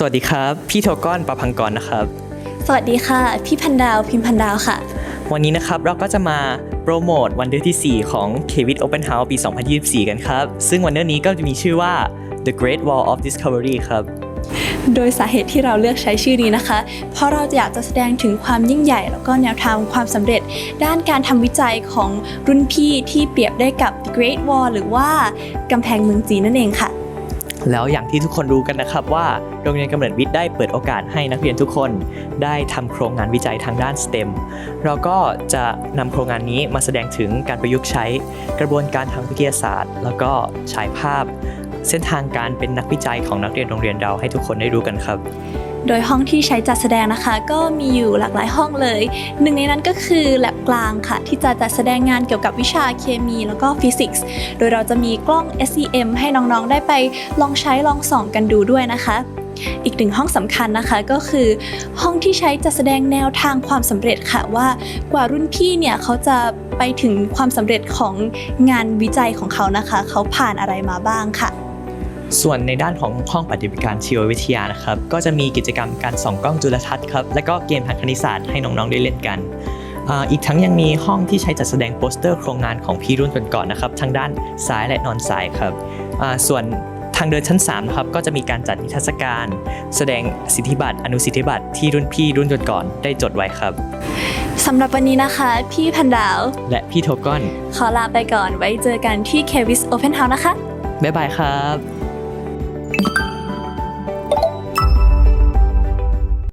สวัสดีครับ พี่โทก้อนประพังกรนะครับ สวัสดีค่ะ พี่พันดาวพิมพันดาวค่ะ วันนี้นะครับเราก็จะมาโปรโมทวันเดอร์ที่ 4 ของ k v i t Open House ปี 2024 กันครับ ซึ่งวันเดอร์นี้ก็จะมีชื่อว่า The Great Wall of Discovery ครับโดยสาเหตุที่เราเลือกใช้ชื่อนี้นะคะ เพราะเราอยากจะแสดงถึงความยิ่งใหญ่ แล้วก็แนวทางความสำเร็จ ด้านการทำวิจัยของรุ่นพี่ที่เปรียบได้กับ The Great Wall หรือว่ากำแพงเมืองจีนนั่นเองค่ะ แล้วอย่างที่ทุกคนรู้กันนะครับว่าโรงเรียนกำเนิดวิทย์ได้เปิดโอกาสให้นักเรียนทุกคนได้ทำโครงงานวิจัยทางด้าน STEM เราก็จะนำโครงงานนี้มาแสดงถึงการประยุกต์ใช้กระบวนการทางวิทยาศาสตร์ แล้วก็ฉายภาพ เส้นทางการเป็นนักวิจัยของนักเรียนโรงเรียนเราให้ทุกคนได้รู้กันครับ โดยห้องที่ใช้จัดแสดงนะคะ ก็มีอยู่หลากหลายห้องเลย หนึ่งในนั้นก็คือแลบกลางค่ะ ที่จะจัดแสดงงานเกี่ยวกับวิชาเคมีแล้วก็ฟิสิกส์ โดยเราจะมีกล้อง SEM ให้น้องๆ ได้ไปลองใช้ลองส่องกันดูด้วยนะคะอีกหนึ่งห้องสำคัญนะคะก็คือห้องที่ใช้จัดแสดงแนวทางความสำเร็จค่ะว่ากว่ารุ่นพี่เนี่ยเขาจะไปถึงความสำเร็จของงานวิจัยของเขานะคะ เขาผ่านอะไรมาบ้างค่ะ ส่วนในด้านของห้องปฏิบัติการชีววิทยานะครับ ก็จะมีกิจกรรมการส่องกล้องจุลทรรศน์ครับ และก็เกมทางคณิตศาสตร์ให้น้องๆได้เล่นกันอ่าอีกทั้งยังมีห้องที่ใช้จัดแสดงโปสเตอร์โครงงานของพี่รุ่นก่อนๆนะครับ ทั้งด้านซ้ายและนอนซ้ายครับอ่าส่วนทางเดินชั้น3นะครับก็จะมีการจัดนิทรรศการ แสดงสิทธิบัตรอนุสิทธิบัตรที่รุ่นพี่รุ่นก่อนๆได้จดไว้ครับสำหรับวันนี้นะคะ พี่พันดาว และพี่โทก้อน ขอลาไปก่อนไว้เจอกันที่ Kevis Open House นะคะ บ๊ายบายครับ Thank you.